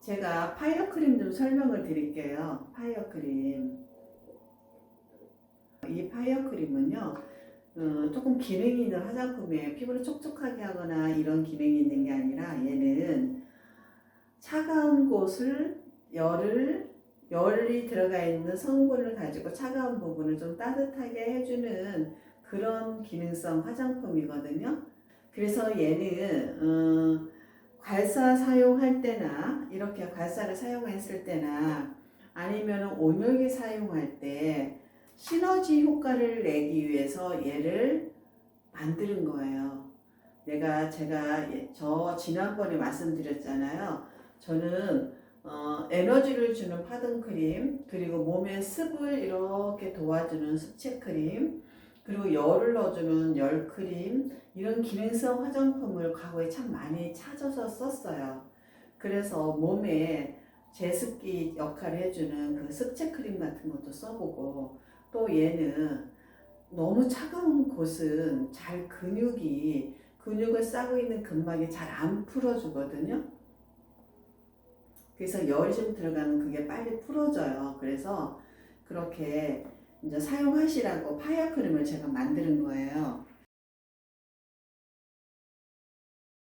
제가 파이어 크림 좀 설명을 드릴게요. 파이어 크림. 이 파이어 크림은요, 어, 조금 기능이 있는 화장품이에요. 피부를 촉촉하게 하거나 이런 기능이 있는 게 아니라 얘는 차가운 곳을 열을 열이 들어가 있는 성분을 가지고 차가운 부분을 좀 따뜻하게 해주는 그런 기능성 화장품이거든요. 그래서 얘는 어, 괄사 사용할 때나 이렇게 괄사를 사용했을 때나 아니면 온열기 사용할 때 시너지 효과를 내기 위해서 얘를 만드는 거예요. 내가 제가 예- 저 지난번에 말씀드렸잖아요. 저는 어, 에너지를 주는 파든 크림 그리고 몸에 습을 이렇게 도와주는 습체 크림 그리고 열을 넣어주는 열 크림 이런 기능성 화장품을 과거에 참 많이 찾아서 썼어요. 그래서 몸에 제습기 역할을 해주는 그 습체 크림 같은 것도 써보고 또 얘는 너무 차가운 곳은 잘 근육이 근육을 싸고 있는 근막이 잘 안 풀어주거든요. 그래서 열이 좀 들어가면 그게 빨리 풀어져요. 그래서 그렇게 이제 사용하시라고 파이어 크림을 제가 만드는 거예요.